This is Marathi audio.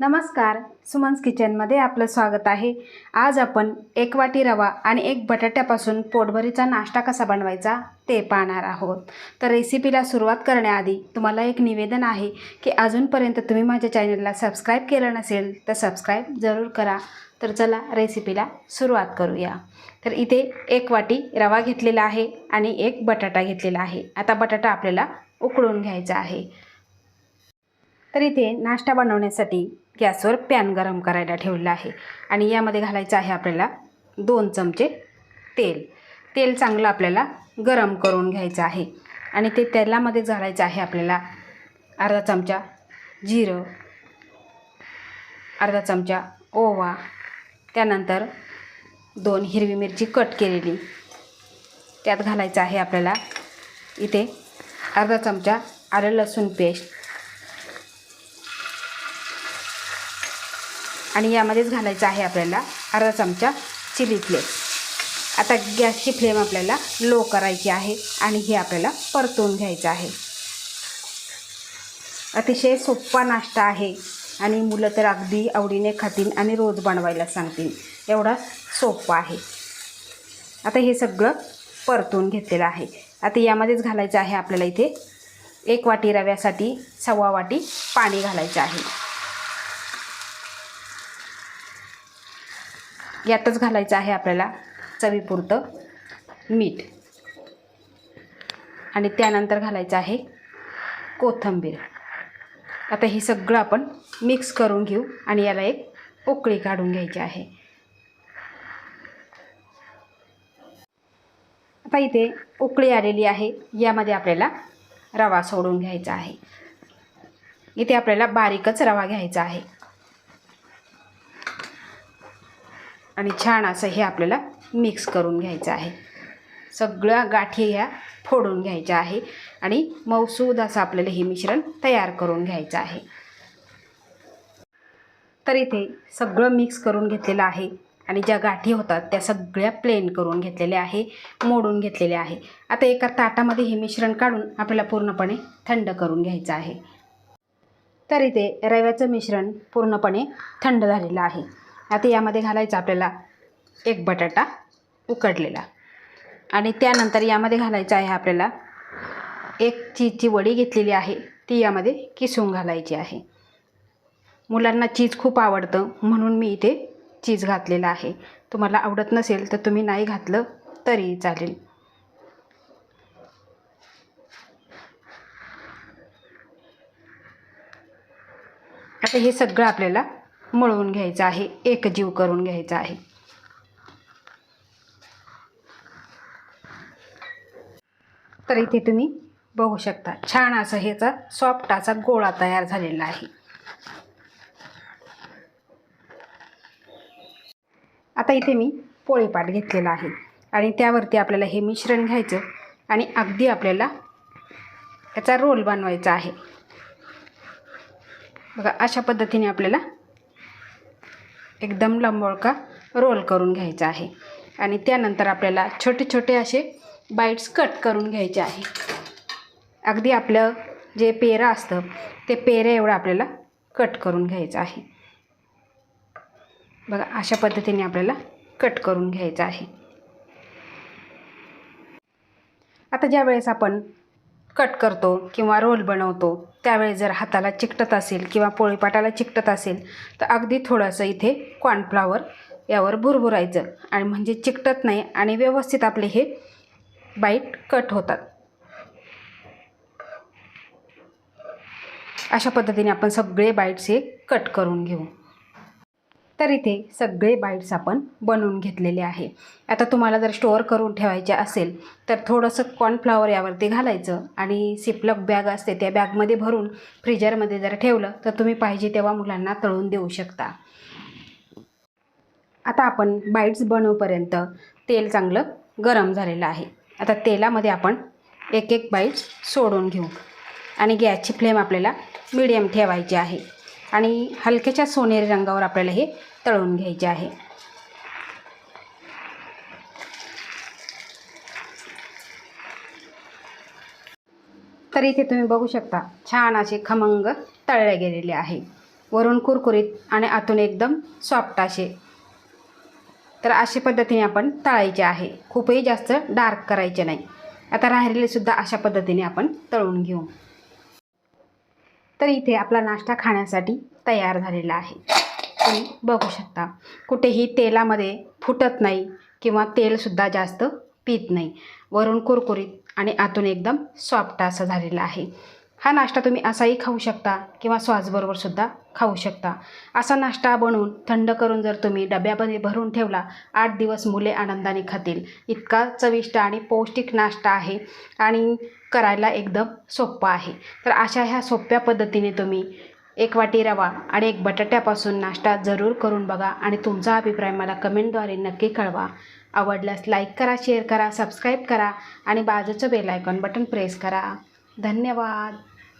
नमस्कार सुमन्स किचनमध्ये आपलं स्वागत आहे. आज आपण एक वाटी रवा आणि एक बटाट्यापासून पोटभरीचा नाश्ता कसा बनवायचा ते पाहणार आहोत. तर रेसिपीला सुरुवात करण्याआधी तुम्हाला एक निवेदन आहे की अजूनपर्यंत तुम्ही माझ्या चॅनलला सबस्क्राईब केलं नसेल तर सबस्क्राईब जरूर करा. तर चला रेसिपीला सुरुवात करूया. तर इथे एक वाटी रवा घेतलेला आहे आणि एक बटाटा घेतलेला आहे. आता बटाटा आपल्याला उकळून घ्यायचा आहे. तर इथे नाश्ता बनवण्यासाठी गॅसवर पॅन गरम करायला ठेवलेला आहे. आणि यामध्ये घालायचं आहे आपल्याला दोन चमचे तेल. तेल चांगलं आपल्याला गरम करून घ्यायचं आहे. आणि ते तेलामध्ये घालायचं आहे आपल्याला अर्धा चमचा जिरं अर्धा चमचा ओवा त्यानंतर दोन हिरवी मिरची कट केलेली. त्यात घालायचं आहे आपल्याला इथे अर्धा चमचा आलं लसूण पेस्ट. आणि यामध्येच घालायचं आहे आपल्याला अर्धा चमचा चिली फ्लेक्स. आता गॅसची फ्लेम आपल्याला लो करायची आहे आणि हे आपल्याला परतून घ्यायचं आहे. अतिशय सोप्पा नाश्ता आहे आणि मुलं तर अगदी आवडीने खातील आणि रोज बनवायला सांगतील. एवढा सोप्पा आहे. आता हे सगळं परतून घेतलेलं आहे. आता यामध्येच घालायचं आहे आपल्याला इथे एक वाटी रव्यासाठी सव्वा वाटी पाणी घालायचं आहे. यातच घालायचं आहे आपल्याला चवीपुरतं मीठ. आणि त्यानंतर घालायचं आहे कोथिंबीर. आता हे सगळं आपण मिक्स करून घेऊ आणि याला एक उकळी काढून घ्यायची आहे. आता इथे उकळी आलेली आहे. यामध्ये आपल्याला रवा सोडून घ्यायचा आहे. इथे आपल्याला बारीकच रवा घ्यायचा आहे. आणि छान असं हे आपल्याला मिक्स करून घ्यायचं आहे. सगळ्या गाठी ह्या फोडून घ्यायच्या आहे आणि मौसूद असं आपल्याला हे मिश्रण तयार करून घ्यायचं आहे. तर इथे सगळं मिक्स करून घेतलेलं आहे आणि ज्या गाठी होतात त्या सगळ्या प्लेन करून घेतलेल्या आहे मोडून घेतलेल्या आहे. आता एका ताटामध्ये हे मिश्रण काढून आपल्याला पूर्णपणे थंड करून घ्यायचं आहे. तर इथे रव्याचं मिश्रण पूर्णपणे थंड झालेलं आहे. आता यामध्ये घालायचं आपल्याला एक बटाटा उकडलेला. आणि त्यानंतर यामध्ये घालायचं आहे आपल्याला एक चीजची वडी घेतलेली आहे ती यामध्ये किसून घालायची आहे. मुलांना चीज खूप आवडतं म्हणून मी इथे चीज घातलेला आहे. तुम्हाला आवडत नसेल तर तुम्ही नाही घातलं तरी चालेल. आता हे सगळं आपल्याला मळवून घ्यायचं आहे एकजीव करून घ्यायचं आहे. तर इथे तुम्ही बघू शकता छान असं ह्याचा सॉफ्ट असा गोळा तयार झालेला आहे. आता इथे मी पोळीपाट घेतलेला आहे आणि त्यावरती आपल्याला हे मिश्रण घ्यायचं आणि अगदी आपल्याला याचा रोल बनवायचा आहे. बघा अशा पद्धतीने आपल्याला एकदम लंबोळका रोल करून घ्यायचा आहे. आणि त्यानंतर आपल्याला छोटे छोटे असे बाईट्स कट करून घ्यायचे आहे. अगदी आपलं जे पेरं असतं ते पेरे एवढं आपल्याला कट करून घ्यायचं आहे. बघा अशा पद्धतीने आपल्याला कट करून घ्यायचं आहे. आता ज्या वेळेस आपण कट करतो किंवा रोल बनवतो त्यावेळी जर हाताला चिकटत असेल किंवा पोळीपाटाला चिकटत असेल तर अगदी थोडंसं इथे कॉर्नफ्लावर यावर भुरभुरायचं. आणि म्हणजे चिकटत नाही आणि व्यवस्थित आपले हे बाईट कट होतात. अशा पद्धतीने आपण सगळे बाईट्स हे कट करून घेऊ. तर इथे सगळे बाईट्स आपण बनवून घेतलेले आहे. आता तुम्हाला जर स्टोअर करून ठेवायचे असेल तर थोडंसं कॉर्नफ्लावर यावरती घालायचं आणि सिपलक बॅग असते त्या बॅगमध्ये भरून फ्रीजरमध्ये जर ठेवलं तर तुम्ही पाहिजे तेव्हा मुलांना तळून देऊ शकता. आता आपण बाईट्स बनवूपर्यंत तेल चांगलं गरम झालेलं आहे. आता तेलामध्ये आपण एक एक बाईट्स सोडून घेऊ. आणि गॅसची फ्लेम आपल्याला मिडियम ठेवायची आहे. आणि हलक्याच्या सोनेरी रंगावर आपल्याला हे तळून घ्यायचे आहे. तर इथे तुम्ही बघू शकता छान असे खमंग तळले गेलेले आहे. वरून कुरकुरीत आणि आतून एकदम सॉफ्ट असे. तर अशा पद्धतीने आपण तळायचे आहे. खूपही जास्त डार्क करायचे नाही. आता राहिलेले सुद्धा अशा पद्धतीने आपण तळून घेऊ. तर इथे आपला नाश्ता खाण्यासाठी तयार झालेला आहे. तुम्ही बघू शकता कुठेही तेलामध्ये फुटत नाही किंवा तेलसुद्धा जास्त पित नाही. वरून कुरकुरीत आणि आतून एकदम सॉफ्ट असं झालेलं आहे. हा नाश्ता तुम्ही असाही खाऊ शकता किंवा सॉसबरोबर सुद्धा खाऊ शकता. असा नाश्ता बनवून थंड करून जर तुम्ही डब्यामध्ये भरून ठेवला आठ दिवस मुले आनंदाने खातील. इतका चविष्ट आणि पौष्टिक नाश्ता आहे आणि करायला एकदम सोप्पा आहे. तर अशा ह्या सोप्या पद्धतीने तुम्ही एक वाटी रवा आणि एक बटाट्यापासून नाश्ता जरूर करून बघा आणि तुमचा अभिप्राय मला कमेंटद्वारे नक्की कळवा. आवडल्यास लाईक करा शेअर करा सबस्क्राईब करा आणि बाजूचं बेल आयकॉन बटन प्रेस करा. धन्यवाद.